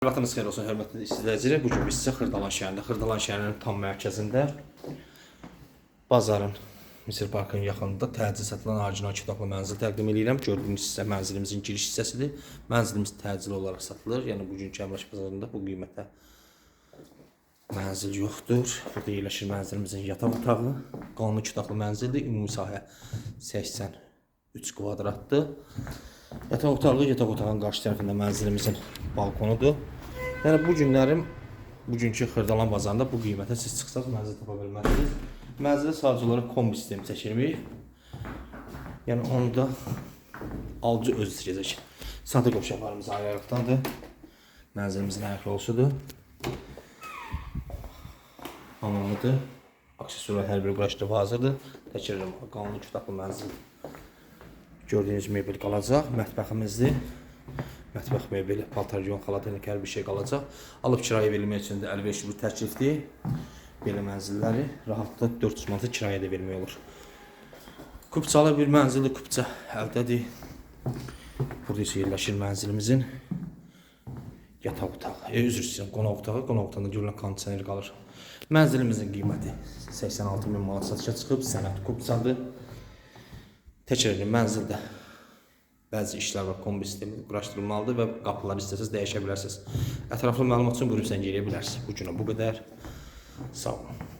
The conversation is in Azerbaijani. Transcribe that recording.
Vaxtınız xeyir olsun, hörmətli izləyicilər. Bu gün biz sizə Xırdalan şəhərində, Xırdalan şəhərinin tam mərkəzində bazarın Misir Parkının yaxınında təcil satılan orijinal kitablı mənzil təqdim edirəm. Gördüyünüz hissə mənzilimizin giriş hissəsidir. Mənzilimiz təcil olaraq satılır. Yəni bugünkü əmlak bazarında bu qiymətə mənzil yoxdur. Burada yerləşir mənzilimizin yataq otağı. Qanuni kitablı mənzildir. Ümumi sahə 83 kvadratdır. Yataq otağı, yataq otağının qarşı tərəfində mənzilimizin balkonudur. Yəni bu günlərim bugünkü Xırdalan bazarında bu qiymətə siz çıxsaz mənzil tapa bilməzsiniz. Mənzilə sadəcə olaraq kombi sistemi çəkilmir. Yəni onu da alıcı özü seçəcək. Santa qovşaqlarımız ayaqlıqdadır. Mənzilimizin ayaq yolsudur. Hamamıdır. Aksesuarlar hər bir quraşdırıb hazırdır. Təkrar qanuni kitablı mənzil Gördüyünüz mebel qalacaq. Mətbəximizdir. Mətbəx mebeli, paltaryon, xaladenik hər bir şey qalacaq. Alıb kirayə verilmək üçün də əlverişli bir təklifdir. Belə mənzilləri rahatlıqla 400 manata kirayə də vermək olur. Kupçalı bir mənzildir, kupça əldədir. Burada isə yerləşir mənzilimizin yataq otağı. E, üzr istəyirəm, qonaq otağı. Qonaq otağında görülən kondisioner qalır. Mənzilimizin qiyməti 86 min manat satışa çıxıb. Sənət kupçadır. Təkrar edirəm, mənzildə bəzi işlər var, kombi sistemi quraşdırılmalıdır və qapıları istəsəz dəyişə bilərsiniz. Ətraflı məlumat üçün buyurun zəng eləyə bilərsiniz. Bu günə bu qədər. Sağ olun.